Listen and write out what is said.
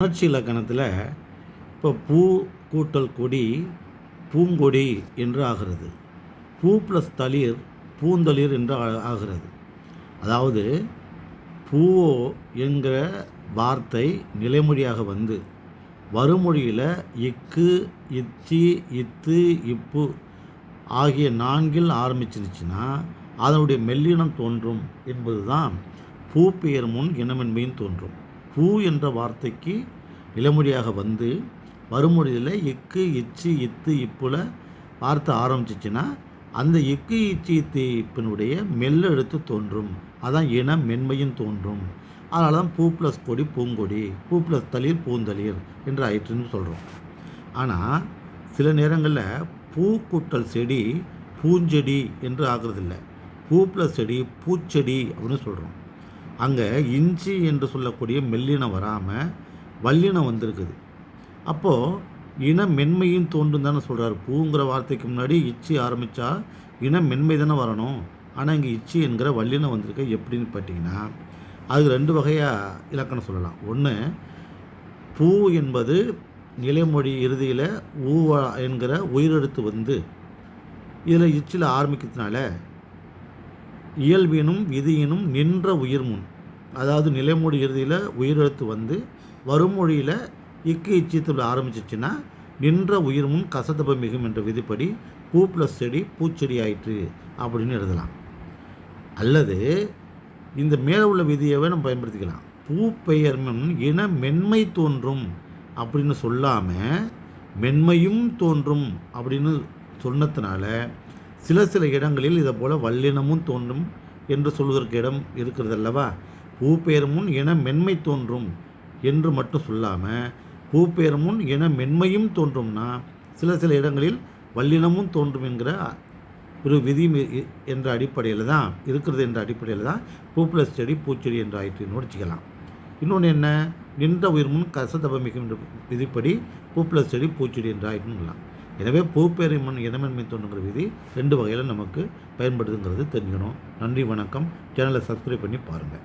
உணர்ச்சி இலக்கணத்தில் இப்போ பூ கூட்டல் கொடி பூங்கொடி என்று ஆகிறது. பூ ப்ளஸ் தளிர் பூந்தளிர் என்று ஆ- ஆகிறது. அதாவது பூவோ என்கிற வார்த்தை நிலைமொழியாக வந்து வருமொழியில் இக்கு இச்சி இத்து இப்பு ஆகிய நான்கில் ஆரம்பிச்சிருச்சுன்னா அதனுடைய மெல்லினம் தோன்றும் என்பது தான் பூ பெயர் முன் இனமென்மையும் தோன்றும். பூ என்ற வார்த்தைக்கு இளமொழியாக வந்து வருமொழியில் இக்கு இச்சு இத்து இப்புல வார்த்தை ஆரம்பிச்சிச்சுன்னா அந்த இக்கு இச்சு இத்து இப்பினுடைய மெல்ல எழுத்து தோன்றும். அதான் இன மென்மையும் தோன்றும். அதனால தான் பூ ப்ளஸ் கொடி பூங்கொடி பூ ப்ளஸ் தளிர் பூந்தளிர் என்று ஆயிற்றுன்னு சொல்கிறோம் ஆனால் சில நேரங்களில் பூக்கூட்டல் செடி பூஞ்செடி என்று ஆகிறதில்ல. பூ ப்ளஸ் செடி பூச்செடி அப்படின்னு சொல்கிறோம் அங்கே இஞ்சி என்று சொல்லக்கூடிய மெல்லினம் வராமல் வல்லினம் வந்திருக்குது. அப்போது இன மென்மையும் தோன்றும் தானே சொல்கிறார் பூங்கிற வார்த்தைக்கு முன்னாடி இச்சி ஆரம்பித்தா இன மென்மை தானே வரணும். ஆனால் இங்கே இச்சி என்கிற வல்லினம் வந்திருக்கு. எப்படின்னு பார்த்தீங்கன்னா அது ரெண்டு வகையாக இலக்கணம் சொல்லலாம். ஒன்று பூ என்பது நிலைமொழி இறுதியில் ஊவா என்கிற உயிரெழுத்து வந்து இதில் இச்சில் ஆரம்பிக்கிறதுனால இயல்பினும் விதியினும் நின்ற உயிர்முன் அதாவது நிலைமொழி இறுதியில் உயிரெழுத்து வந்து வருமொழியில் இக்கு இச்சியத்தில் ஆரம்பிச்சிச்சுன்னா நின்ற உயிர்முன் கசதப மிகும் என்ற விதிப்படி பூ ப்ளஸ் செடி பூச்செடி ஆயிற்று அப்படின்னு எழுதலாம். அல்லது இந்த மேலே உள்ள விதியவே நம்ம பயன்படுத்திக்கலாம். பூ பெயர்மன் இன மென்மை தோன்றும் அப்படின்னு சொல்லாமல் மென்மையும் தோன்றும் அப்படின்னு சொன்னதுனால சில சில இடங்களில் இதை போல் வல்லினமும் தோன்றும் என்று சொல்வதற்கு இடம் இருக்கிறது அல்லவா என முன் மென்மை தோன்றும் என்று மட்டும் சொல்லாமல் பூ என முன் மென்மையும் தோன்றும்னா சில சில இடங்களில் வல்லினமும் தோன்றும் என்கிற ஒரு விதி இ- என்ற அடிப்படையில் தான் இருக்கிறது என்ற அடிப்படையில் தான் பூ ப்ளஸ் செடி பூச்செடி என்ற ஆயிற்று வச்சுக்கலாம். இன்னொன்று என்ன? நின்ற உயிர் முன் கசதபமிக்கும் என்ற விதிப்படி பூ ப்ளஸ் செடி பூச்செடி என்ற ஆயிற்றுலாம் எனவே பூ முன் இனமென்மை தோன்றுங்கிற விதி ரெண்டு வகையில் நமக்கு பயன்படுதுங்கிறது தெரிஞ்சுக்கணும். நன்றி வணக்கம். சேனலை சப்ஸ்கிரைப் பண்ணி பாருங்கள்